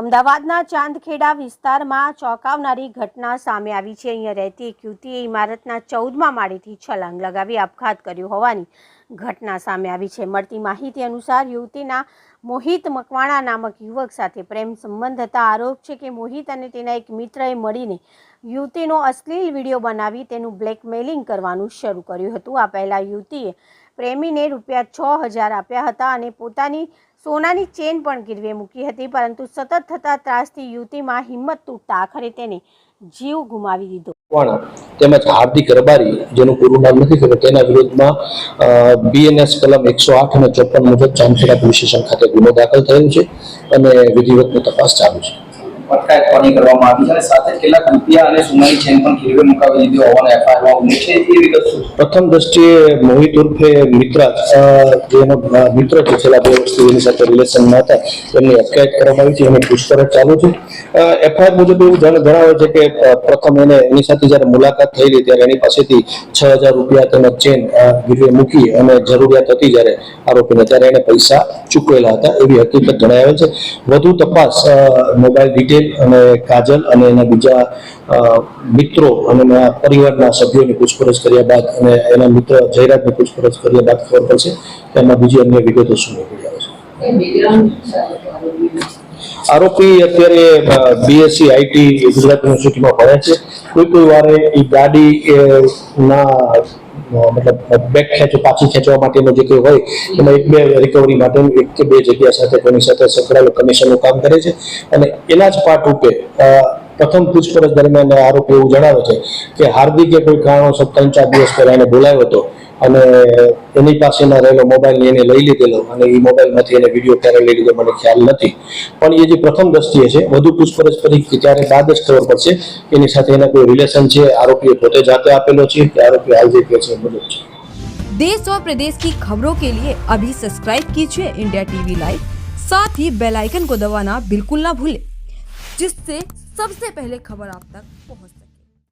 અમદાવાદના ચાંદખેડા વિસ્તારમાં ચોંકાવનારી ઘટના સામે આવી છે. અહીંયા રહેતી એક યુવતીએ ઇમારતના ચૌદમાં માળેથી છલાંગ લગાવી આપઘાત કર્યો હોવાની ઘટના સામે આવી છે. મળતી માહિતી અનુસાર યુવતીના મોહિત મકવાણા નામક યુવક સાથે પ્રેમ સંબંધ હતા. આરોપ છે કે મોહિત અને તેના એક મિત્રએ મળીને યુવતીનો અશ્લીલ વીડિયો બનાવી તેનું બ્લેકમેલિંગ કરવાનું શરૂ કર્યું હતું. આ પહેલાં યુવતીએ પ્રેમીને રૂપિયા છ હજાર આપ્યા હતા અને પોતાની સોનાની ચેન પણ ગીરવે મૂકી હતી, પરંતુ સતત થતા ત્રાસથી યુવતીમાં હિંમત તૂટતા આખરે તેને જીવ ગુમાવી દીધો. પણ તેમજ હાર્દિક રબારી, જેનું પૂરું નામ નથી ખબર, તેના વિરોધમાં બીએનએસ કલમ એકસો આઠ અને ચોપન મુજબ ચાંદખેડા પોલીસ ખાતે ગુનો દાખલ થયેલ છે અને વિધિવતની તપાસ ચાલુ છે. અટકાયત કોની કરવામાં આવી અને સાથે જ કેટલાક રૂપિયા અને સોનાની ચેન પણ ગીરવે મુકાવી દીધી હોવાનો એફઆઈઆરમાં ઉલ્લેખ છે. એ વિગત શું પ્રથમ દ્રષ્ટિએ મોહિત ઉર્ફે મિત્રાજ જેનો મિત્ર છે, છેલ્લા બે વર્ષથી એની સાથે રિલેશનમાં હતા, એમની અટકાયત કરવામાં આવી છે, એની પૂછપરછ ચાલુ છે. એફઆઈઆર મુજબ એવું જણાવે છે કે પ્રથમ એને એની સાથે જ્યારે મુલાકાત થયેલી ત્યારે એની પાસેથી છ હજાર રૂપિયા તેમજ ચેન ગીરવે મૂકી અને જરૂરિયાત હતી જ્યારે આરોપીને, ત્યારે એને પૈસા ચૂકવેલા હતા એવી હકીકત જણાવે છે. વધુ તપાસ મોબાઈલ ડિટેલ અને કાજલ અને એના બીજા મિત્રો અને એના પરિવારના સભ્યોની પૂછપરછ કર્યા બાદ અને એના મિત્ર જયરાજની પૂછપરછ કર્યા બાદ ખબર પડશે કે એમાં બીજી અન્ય વિગતો શું નીકળી આવે છે. આરોપી અત્યારે બીએસસી આઈટી ગુજરાત યુનિવર્સિટીમાં ભણે છે. કોઈ કોઈ વારે એ ગાડી ના મતલબ બેક ખેંચો, પાછી ખેંચવા માટેનો જે કંઈ હોય, એમાં એક બે રિકવરી માટેનું એક કે બે જગ્યા સાથે કોની સાથે સંકળાયેલું કમિશનનું કામ કરે છે. અને એના જ પાર્ટ રૂપે પ્રથમ પૂછપરછ દરમિયાન આરોપી એવું જણાવે છે કે હાર્દિકે કોઈ કારણોસર ત્રણ ચાર દિવસ પહેલા એને બોલાવ્યો હતો. અને એની પાસેના રહેલો મોબાઈલ એને લઈ લીધેલો અને એ મોબાઈલમાંથી એને વિડીયો ક્યારે લઈ લીધો મને ખ્યાલ નથી પણ એ જે પ્રથમ દ્રષ્ટિએ છે વધુ પૂછપરછ કરી કે ત્યારે બાદ જ ખબર પડશે કે એની સાથે એના કોઈ રિલેશન છે આરોપીએ પોતે જાતે આપેલો છે કે આરોપી હાલ જે કહે છે એ મુજબ છે देश और प्रदेश की खबरों के लिए अभी सब्सक्राइब कीजिए इंडिया टीवी लाइव साथ ही बेल आइकन को दबाना बिल्कुल ना भूलें जिससे सबसे पहले खबर आप तक पहुंच सके